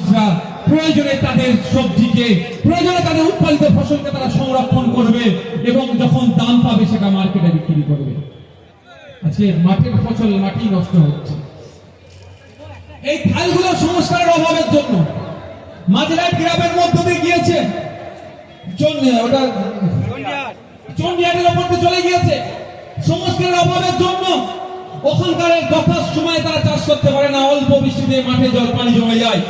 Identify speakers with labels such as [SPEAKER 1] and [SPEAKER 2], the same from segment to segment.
[SPEAKER 1] মানুষরা প্রয়োজনে তাদের সবজিকে, প্রয়োজনে তাদের উৎপাদিত ফসলকে তারা সংরক্ষণ করবে এবং যখন দাম পাবে সেটা মার্কেটে বিক্রি করবে। আজকে মাঠের ফসল মাটি নষ্ট হচ্ছে। এই খালগুলো সংস্কারের অভাবের জন্য মাঝরাই গ্রামের মধ্য দিয়ে গিয়েছে। ওটা চন্ডিয়ারের ওপর চলে গিয়েছে। সংস্কারের অভাবের জন্য ওখানকার যথার সময় তারা চাষ করতে পারে না, অল্প বৃষ্টিতে মাঠে জল পানি জমে যায়।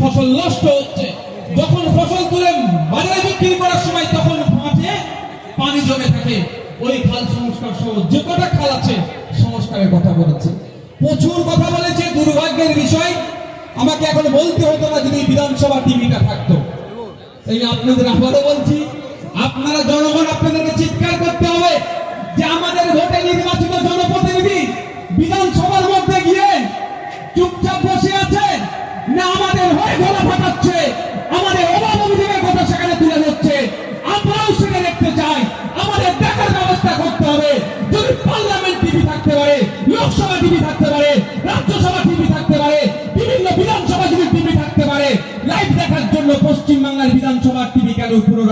[SPEAKER 1] ফসল নষ্ট হচ্ছে। যখন ফসল তুলে বাজারে বিক্রি করার সময় তখন মাঠে পানি জমে থাকে। ওই খাল সংস্কার সহ যে কটা খাল আছে, সংস্কারের কথা বলেছে। প্রচুর কথা বলেছে, দুর্ভাগ্যের বিষয়। আমাকে এখন বলতে হতো না যদি বিধানসভা টিভিটা থাকতো। এই আপনাদের আবারও বলছি, আপনারা জনগণ আপনাদেরকে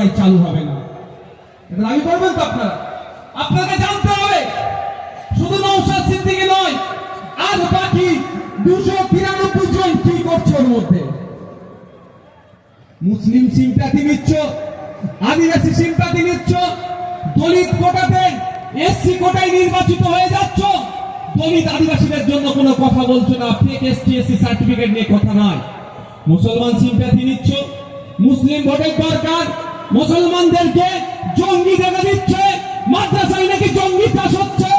[SPEAKER 1] পুনরায় চালু হবে না। এটা দাবি করবেন তো আপনারা, আপনাকে জানতে হবে, শুধু নৌসাদ সিদ্দিকি নয়, আর বাকি দুশো তিরানব্বই জন কি করছে ওর মধ্যে? মুসলিম সিম্পাতি নিচ্ছ, আদিবাসী সিম্পাতি নিচ্ছ, দলিত কোটাতে এসসি কোটায় নির্বাচিত হয়ে যাচ্ছ, দলিত আদিবাসীদের জন্য কোনো কথা বলছো না ফেক এসটি এসসি সার্টিফিকেট নিয়ে কথা নয়। মুসলমান সিম্পাতি নিচ্ছ, মুসলিম ভোটের দরকার মুসলমানদেরকে জঙ্গি দেখা দিচ্ছে, মাদ্রাসায় নাকি জঙ্গি চাষ হচ্ছে।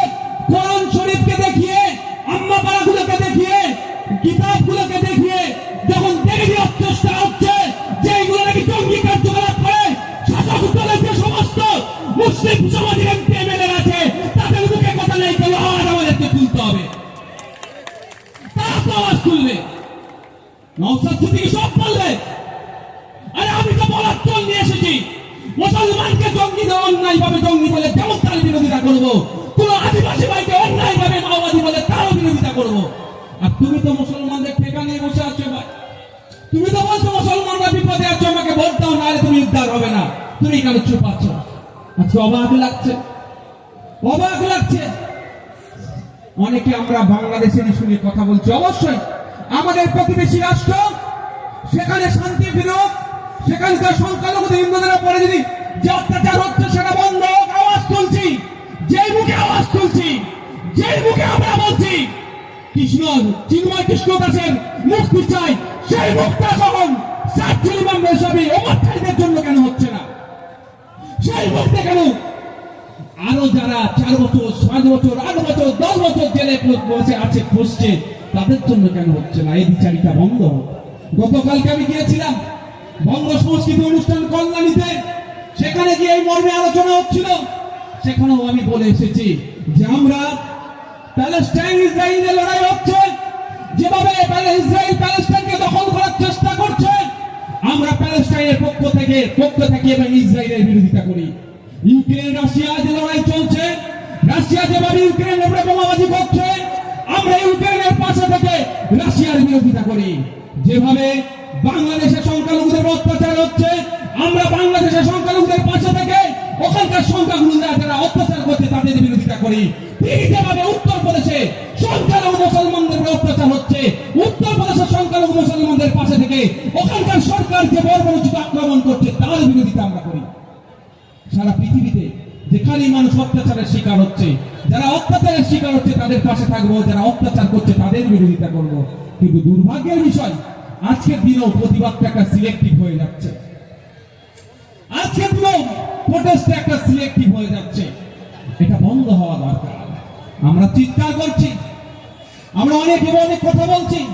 [SPEAKER 1] কোরআন শরীফকে দেখিয়ে, আম্মা পাড়াগুলোকে দেখিয়ে, কিতাবগুলোকে দেখিয়ে যখন দেখে দেওয়ার চেষ্টা হচ্ছে যে এগুলো নাকি জঙ্গি কার্যকলাপ করে শাসক দলের যে সমস্ত মুসলিম সমাজের এমপি এমএলএ আছে, তাদের মুখে কথা নেই কেন আওয়াজ আমাদেরকে তুলতে হবে। তারা তো আওয়াজ তুলবে। নওসাদ সিদ্দিকী সব বলবে আরে আমি তো বলার চল নিয়ে এসেছি মুসলমানকে জঙ্গি দেওয়া অন্যায় ভাবে জঙ্গি বলে যেমন তার বিরোধিতা করব। কোন আদিবাসী ভাইকে অন্যায় ভাবে মাওবাদী বলে তারও বিরোধিতা করব। আর তুমি তো মুসলমানদের ঠেকা নিয়ে বসে আছো ভাই। তুমি তো বলছো মুসলমানরা বিপদে আছো, আমাকে ভোট দাও নাহলে তুমি উদ্ধার হবে না। তুমি কেন চুপ আছো? আজকে অবাক লাগছে। অবাক লাগছে। অনেকে আমরা বাংলাদেশের শুনে কথা বলছি। অবশ্যই আমাদের প্রতিবেশী রাষ্ট্র, সেখানে শান্তি ফিরুক। সেখানকার সংখ্যালঘুদের হিন্দুদের উপরে যদি যে অত্যাচার হচ্ছে সেটা বন্ধ আওয়াজ তুলছি। যেই মুখে আওয়াজ তুলছি, যেই মুখে আমরা বলছি, কৃষ্ণ, চিন্ময় কৃষ্ণ দাসের মুক্তি চাই সেই মুখটা কখন সাক্ষী ইমাম রেশাবি ওমরখালিদের জন্য কেন হচ্ছে না? সেই মুখটা কেন? আরও যারা চার বছর, পাঁচ বছর, আট বছর, দশ বছর জেলে বসে আছে পোস্টে তাদের জন্য কেন হচ্ছে না? এই বিচারিতা বন্ধ গতকালকে আমি গিয়েছিলাম বঙ্গ সংস্কৃতি অনুষ্ঠান কল্যাণীতে সেখানে গিয়ে এই মর্মে আলোচনা হচ্ছিল। সেখানেও আমি বলে এসেছি যে আমরা প্যালেস্টাইন ইসরায়েলের লড়াই হচ্ছে, যেভাবে ইসরায়েল প্যালেস্টাইনকে দখল করার চেষ্টা করছে, আমরা প্যালেস্টাইনের পক্ষ থেকে পক্ষ থেকে এবং ইসরায়েলের বিরোধিতা করি। ইউক্রেন, রাশিয়া যে লড়াই চলছে, রাশিয়া যেভাবে ইউক্রেনের উপরে বোমাবাজি করছে, আমরা ইউক্রেনের পাশে থেকে রাশিয়ার বিরোধিতা করি। যেভাবে বাংলাদেশের সংখ্যালঘুদের অত্যাচার হচ্ছে। আমরা বাংলাদেশের সংখ্যালঘুদের পাশে থেকে ওখানকার সংখ্যাগুরুরা যারা অত্যাচার করছে, তাদের বিরোধিতা করি। সংখ্যালঘু মুসলমানদের অত্যাচার হচ্ছে সংখ্যালঘু মুসলমানদের পাশে থেকে ওখানকার সরকার যে বর্বরচিত আক্রমণ করছে, তার বিরোধিতা আমরা করি। সারা পৃথিবীতে যেখানে মানুষ অত্যাচারের শিকার হচ্ছে, যারা অত্যাচারের শিকার হচ্ছে, তাদের পাশে থাকব, যারা অত্যাচার করছে, তাদের বিরোধিতা করব। কিন্তু দুর্ভাগ্যের বিষয় আজকের দিনেও প্রতিবাদটা একটা সিলেক্টিভ হয়ে যাচ্ছে। আজকের দিনেও প্রোটেস্ট একটা সিলেক্টিভ হয়ে যাচ্ছে। এটা বন্ধ হওয়া দরকার। আমরা চিৎকার করছি। আমরা অনেক এবং অনেক কথা বলছি।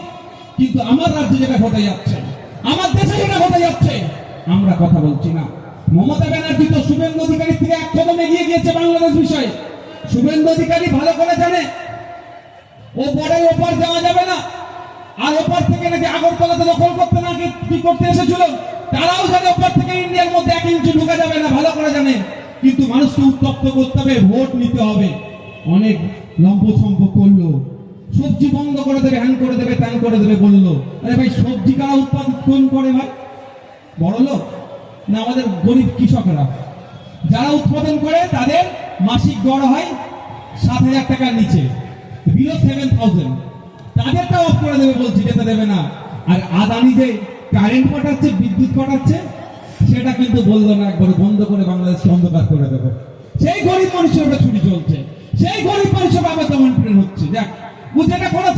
[SPEAKER 1] কিন্তু আমার রাজ্যে যেটা ঘটে যাচ্ছে, আমার দেশে যেটা ঘটে যাচ্ছে, আমরা কথা বলছি না। মমতা ব্যানার্জি তো শুভেন্দু অধিকারী থেকে এক কদম এগিয়ে গিয়েছে বাংলাদেশ বিষয়ে। শুভেন্দু অধিকারী ভালো করে জানে। ও বড় ওপার যাওয়া যাবে না। আর ওপার থেকে নাকি আগরতলাতে দখল করতে নাকি কি করতে এসেছিল? তারাও জানে ওপার থেকে ইন্ডিয়ার মধ্যে এক ইঞ্চি ঢুকা যাবে না, ভালো করে জানে কিন্তু মানুষকে উত্তপ্ত করতে হবে, ভোট নিতে হবে। অনেক লম্ব সম্প করল। সবজি বন্ধ করে দেবে হ্যান করে দেবে ত্যান করে দেবে বলল। আরে ভাই, সবজি কারা উৎপাদন করে ভাই? বড় লোক? না, আমাদের গরিব কৃষকরা। যারা উৎপাদন করে, তাদের মাসিক গড় হয় সাত হাজার টাকার নিচে। বিলো সেভেন থাউজেন্ড তাদেরটা অফ করে দেবে বলছি যেতে দেবে না। আর আদানি যে কারেন্ট পাঠাচ্ছে, বিদ্যুৎ পাঠাচ্ছে, সেটা কিন্তু বলল না, একবার বন্ধ করে বাংলাদেশকে অন্ধকার করে দেবে। সেই গরিব মানুষের ছুটি চলছে। সেই গরিব মানুষের বাবা তেমন প্রেম হচ্ছে। দেখ বুঝে এটা করেছে।